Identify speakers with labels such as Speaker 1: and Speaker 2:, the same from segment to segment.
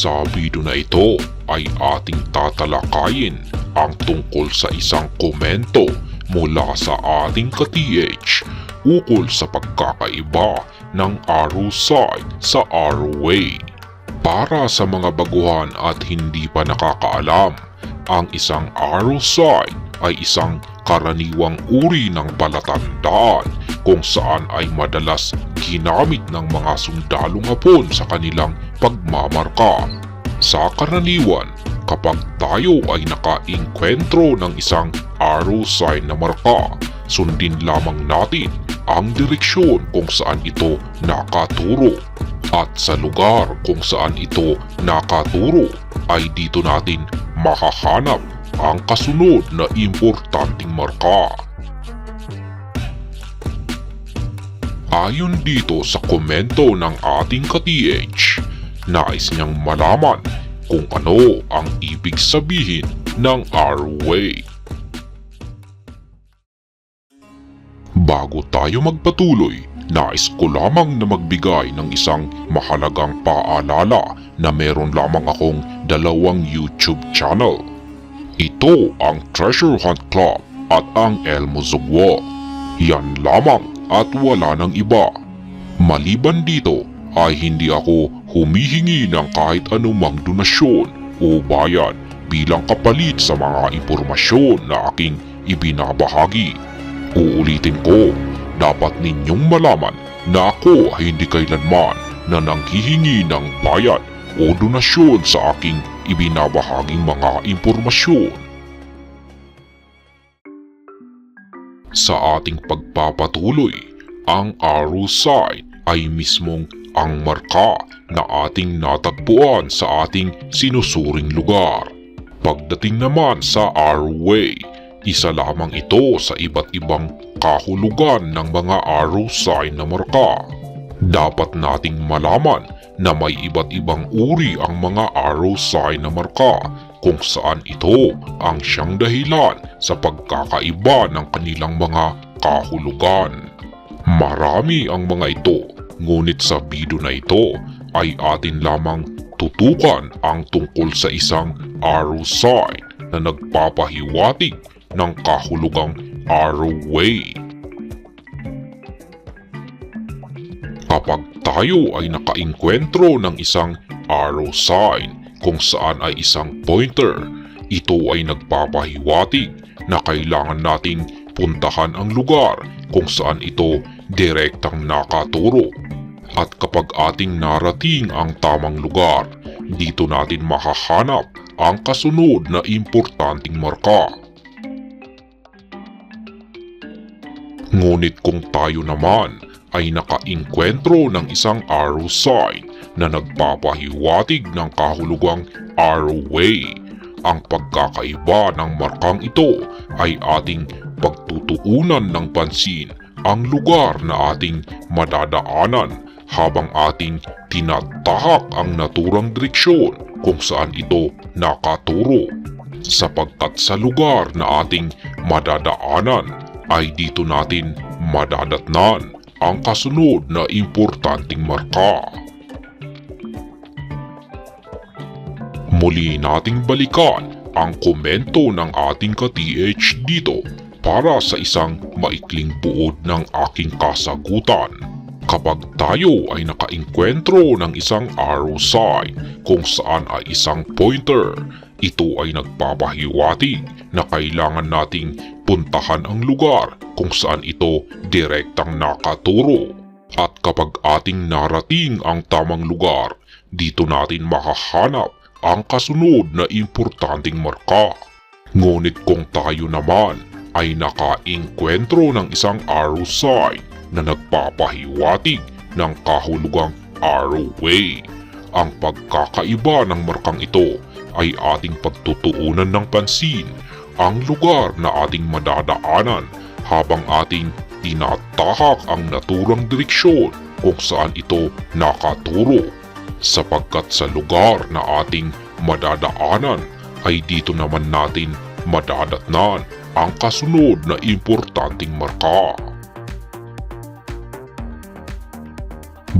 Speaker 1: Sa video na ito ay ating tatalakayin ang tungkol sa isang komento mula sa ating ka-TH ukol sa pagkakaiba ng side sa way. Para sa mga baguhan at hindi pa nakakaalam, ang isang side ay isang karaniwang uri ng palatandaan kung saan ay madalas ginamit ng mga sundalong hapon sa kanilang pagmamarka. Sa karaniwan, kapag tayo ay naka-inkwentro ng isang arrow sign na marka, sundin lamang natin ang direksyon kung saan ito nakaturo. At sa lugar kung saan ito nakaturo ay dito natin makahanap ang kasunod na importanteng marka. Ayon dito sa komento ng ating ka-TH, nais niyang malaman kung ano ang ibig sabihin ng R-Way. Bago tayo magpatuloy, nais ko lamang na magbigay ng isang mahalagang paalala na meron lamang akong dalawang YouTube channel. Ito ang Treasure Hunt Club at ang Elmo Zugwo. Yan lamang at wala ng iba. Maliban dito ay hindi ako humihingi ng kahit anumang donasyon o bayad bilang kapalit sa mga impormasyon na aking ibinabahagi. Uulitin ko, dapat ninyong malaman na ako ay hindi kailanman na nanghihingi ng bayad o donasyon sa aking ibinabahaging mga impormasyon. Sa ating pagpapatuloy, ang side ay mismong ang marka na ating natagpuan sa ating sinusuring lugar. Pagdating naman sa arrow way, isa lamang ito sa iba't ibang kahulugan ng mga arrow sign na marka. Dapat nating malaman na may iba't ibang uri ang mga arrow sign na marka kung saan ito ang siyang dahilan sa pagkakaiba ng kanilang mga kahulugan. Marami ang mga ito, ngunit sa video na ito ay atin lamang tutukan ang tungkol sa isang arrow sign na nagpapahiwatig ng kahulugang arrow way. Kapag tayo ay nakainkwentro ng isang arrow sign kung saan ay isang pointer, ito ay nagpapahiwatig na kailangan nating puntahan ang lugar kung saan ito direktang nakaturo. At kapag ating narating ang tamang lugar, dito natin mahahanap ang kasunod na importanteng marka. Ngunit kung tayo naman ay nakainkwentro ng isang arrow sign na nagpapahiwatig ng kahulugang arrow way, ang pagkakaiba ng markang ito ay ating pagtutuunan ng pansin ang lugar na ating madadaanan habang ating tinatahak ang naturang direksyon kung saan ito nakaturo. Sapagkat sa lugar na ating madadaanan ay dito natin madadatnan ang kasunod na importanteng marka. Muli nating balikan ang komento ng ating ka-TH dito para sa isang maikling buod ng aking kasagutan. Kapag tayo ay nakainkwentro ng isang arrow sign kung saan ay isang pointer, ito ay nagpapahiwatig na kailangan nating puntahan ang lugar kung saan ito direktang nakaturo. At kapag ating narating ang tamang lugar, dito natin makahanap ang kasunod na importanteng marka. Ngunit kung tayo naman ay naka-inkwentro ng isang arrow sign na nagpapahiwatig ng kahulugang way. Ang pagkakaiba ng markang ito ay ating pagtutuunan ng pansin ang lugar na ating madadaanan habang ating tinatahak ang naturang direksyon kung saan ito nakaturo sapagkat sa lugar na ating madadaanan ay dito naman natin madadatnan ang kasunod na importanteng marka.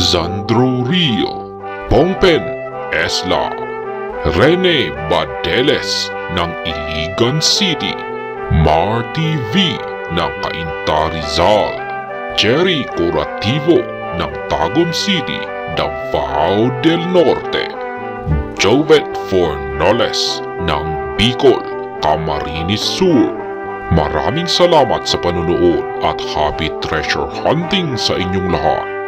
Speaker 1: Zandro Rio Pompen Esla Rene Badeles ng Iligan City Marty V ng Cainta Rizal Jerry Curativo ng Tagum City, Davao del Norte Jovet Fornoles ng Bicol, Camarines Sur Maraming salamat sa panunood at happy treasure hunting sa inyong lahat.